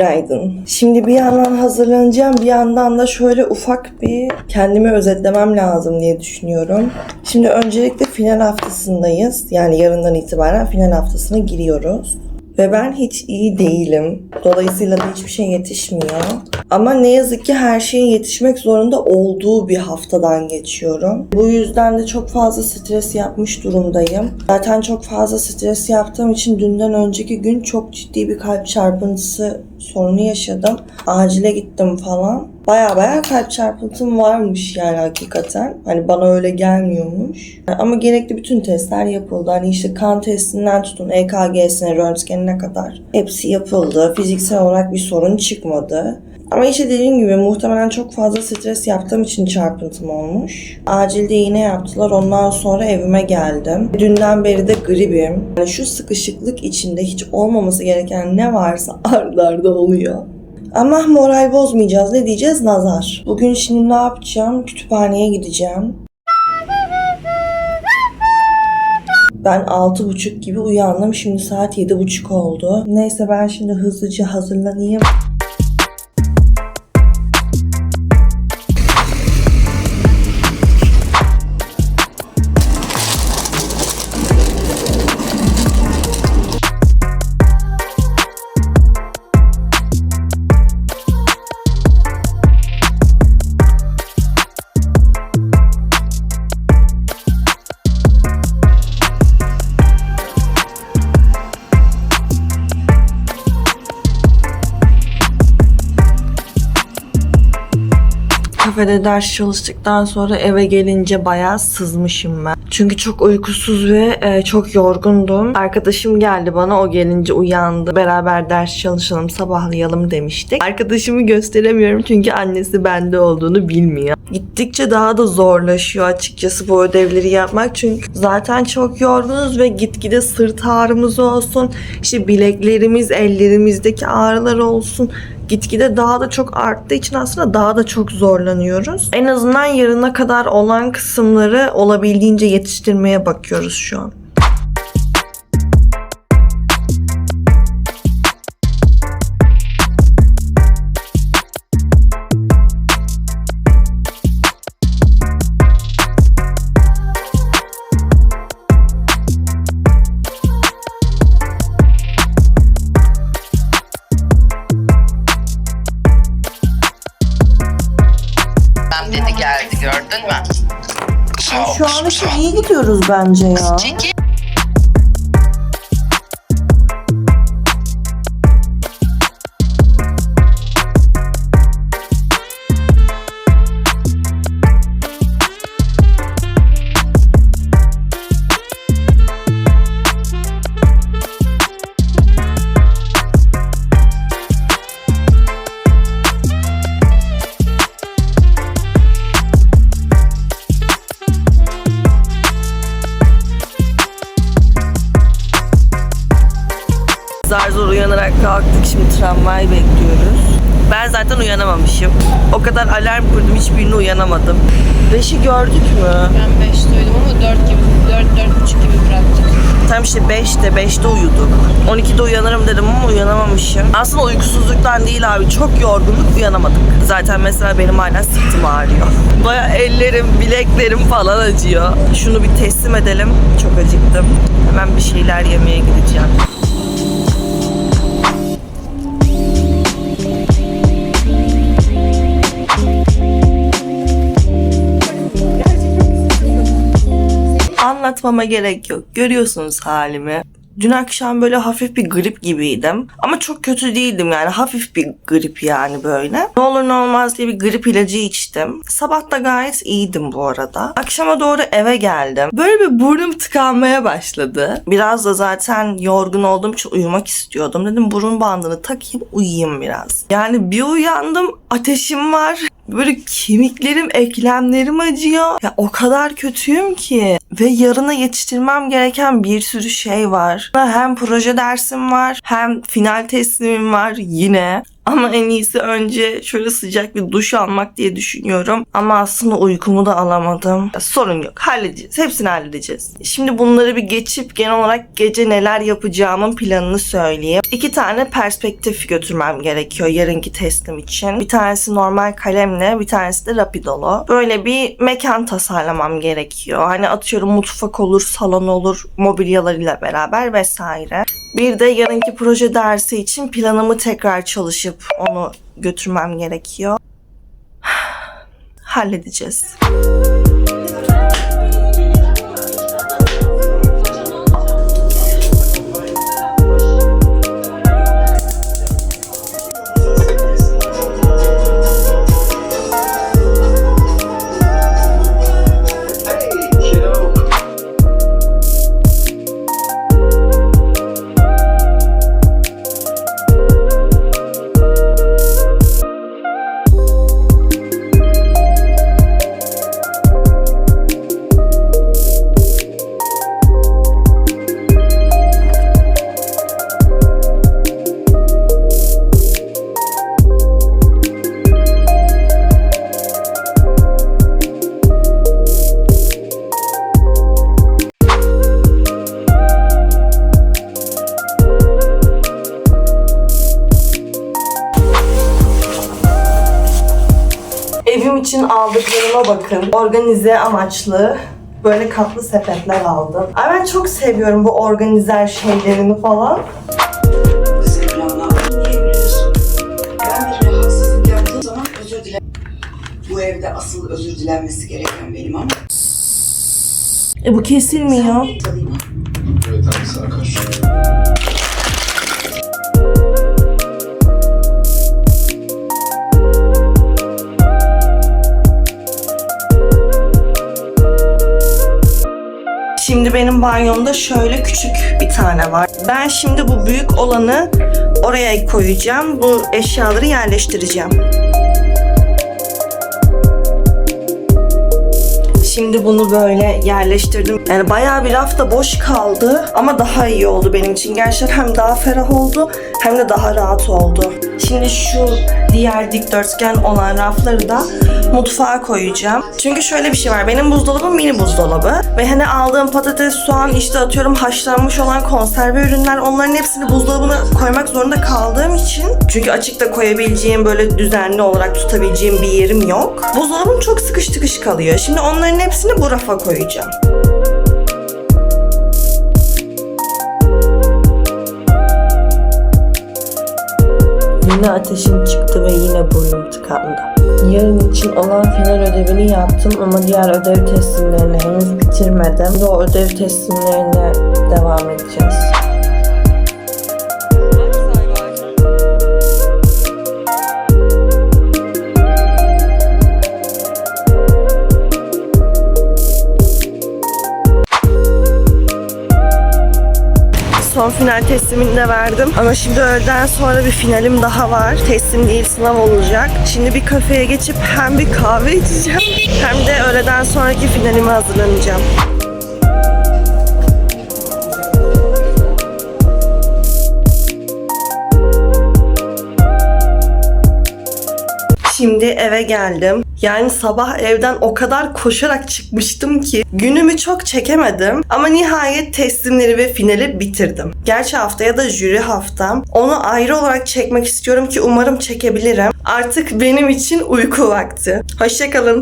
Günaydın. Şimdi bir yandan hazırlanacağım, bir yandan da şöyle ufak bir kendimi özetlemem lazım diye düşünüyorum. Şimdi öncelikle final haftasındayız. Yani yarından itibaren final haftasına giriyoruz. Ve ben hiç iyi değilim. Dolayısıyla da hiçbir şey yetişmiyor. Ama ne yazık ki her şeyin yetişmek zorunda olduğu bir haftadan geçiyorum. Bu yüzden de çok fazla stres yapmış durumdayım. Zaten çok fazla stres yaptığım için dünden önceki gün çok ciddi bir kalp çarpıntısı sorunu yaşadım. Acile gittim falan. Baya baya kalp çarpıntım varmış yani hakikaten. Hani bana öyle gelmiyormuş. Ama gerekli bütün testler yapıldı. Hani işte kan testinden tutun EKG'sine, röntgenine kadar. Hepsi yapıldı. Fiziksel olarak bir sorun çıkmadı. Ama işte dediğim gibi muhtemelen çok fazla stres yaptığım için çarpıntım olmuş. Acilde iğne yaptılar. Ondan sonra evime geldim. Dünden beri de gribim. Yani şu sıkışıklık içinde hiç olmaması gereken ne varsa ardarda arda oluyor. Ama moral bozmayacağız. Ne diyeceğiz? Nazar. Bugün şimdi ne yapacağım? Kütüphaneye gideceğim. Ben altı buçuk gibi uyandım. Şimdi saat yedi buçuk oldu. Neyse ben şimdi hızlıca hazırlanayım. Kafede ders çalıştıktan sonra eve gelince bayağı sızmışım ben. Çünkü çok uykusuz ve e, çok yorgundum. Arkadaşım geldi bana o gelince uyandı. Beraber ders çalışalım, sabahlayalım demiştik. Arkadaşımı gösteremiyorum çünkü annesi bende olduğunu bilmiyor. Gittikçe daha da zorlaşıyor açıkçası bu ödevleri yapmak. Çünkü zaten çok yorgunuz ve gitgide sırt ağrımız olsun, işte bileklerimiz, ellerimizdeki ağrılar olsun gitgide daha da çok arttığı için aslında daha da çok zorlanıyoruz. En azından yarına kadar olan kısımları olabildiğince yetiştirmeye bakıyoruz şu an. Gidiyoruz bence ya. Çekil. Tramvay bekliyoruz. Ben zaten uyanamamışım. O kadar alarm kurdum hiçbirini uyanamadım. Beşi gördük mü? Ben 5 duydum ama 4 gibi, 4 4.30 gibi bıraktık. Tam işte 5'te, 5'te uyuduk. 12'de uyanırım dedim ama uyanamamışım. Aslında uykusuzluktan değil abi, çok yorgunluk uyanamadık. Zaten mesela benim hala sırtım ağrıyor. Baya ellerim, bileklerim falan acıyor. Şunu bir teslim edelim. Çok acıktım. Hemen bir şeyler yemeye gideceğim. Anlatmama gerek yok. Görüyorsunuz halimi. Dün akşam böyle hafif bir grip gibiydim. Ama çok kötü değildim yani. Hafif bir grip yani böyle. Ne olur ne olmaz diye bir grip ilacı içtim. Sabah da gayet iyiydim bu arada. Akşama doğru eve geldim. Böyle bir burnum tıkanmaya başladı. Biraz da zaten yorgun olduğum için uyumak istiyordum. Dedim burun bandını takayım uyuyayım biraz. Yani bir uyandım ateşim var. Böyle kemiklerim, eklemlerim acıyor. Ya o kadar kötüyüm ki. Ve yarına yetiştirmem gereken bir sürü şey var. Hem proje dersim var, hem final teslimim var yine. Ama en iyisi önce şöyle sıcak bir duş almak diye düşünüyorum. Ama aslında uykumu da alamadım. Sorun yok. Halledeceğiz. Hepsini halledeceğiz. Şimdi bunları bir geçip genel olarak gece neler yapacağımın planını söyleyeyim. İki tane perspektif götürmem gerekiyor yarınki teslim için. Bir tanesi normal kalemle, bir tanesi de rapidolo. Böyle bir mekan tasarlamam gerekiyor. Hani atıyorum mutfak olur, salon olur, mobilyalarıyla beraber vesaire. Bir de yarınki proje dersi için planımı tekrar çalışıp onu götürmem gerekiyor. Halledeceğiz. İçin aldıklarıma bakın. Organize amaçlı böyle katlı sepetler aldım. Ay ben çok seviyorum bu organizer şeylerini falan. Bu evde asıl özür dilenmesi gereken benim ama. E bu kesilmiyor. Tabii banyomda şöyle küçük bir tane var. Ben şimdi bu büyük olanı oraya koyacağım. Bu eşyaları yerleştireceğim. Şimdi bunu böyle yerleştirdim. Yani bayağı bir rafta boş kaldı ama daha iyi oldu benim için. Gerçekten hem daha ferah oldu hem de daha rahat oldu. Şimdi şu diğer dikdörtgen olan rafları da mutfağa koyacağım. Çünkü şöyle bir şey var. Benim buzdolabım mini buzdolabı. Ve hani aldığım patates, soğan, işte atıyorum haşlanmış olan konserve ürünler onların hepsini buzdolabına koymak zorunda kaldığım için çünkü açıkta koyabileceğim böyle düzenli olarak tutabileceğim bir yerim yok. Buzdolabım çok sıkış tıkış kalıyor. Şimdi onların hepsini bu rafa koyacağım. Yine ateşim çıktı ve yine burnum tıkandı. Yarın için olan final ödevini yaptım ama diğer ödev teslimlerini henüz bitirmedim. Ve o ödev teslimlerine devam edeceğiz. Son final teslimini de verdim. Ama şimdi öğleden sonra bir finalim daha var. Teslim değil sınav olacak. Şimdi bir kafeye geçip hem bir kahve içeceğim hem de öğleden sonraki finalime hazırlanacağım. Şimdi eve geldim. Yani sabah evden o kadar koşarak çıkmıştım ki günümü çok çekemedim. Ama nihayet teslimleri ve finali bitirdim. Gerçi haftaya da jüri haftam. Onu ayrı olarak çekmek istiyorum ki umarım çekebilirim. Artık benim için uyku vakti. Hoşçakalın.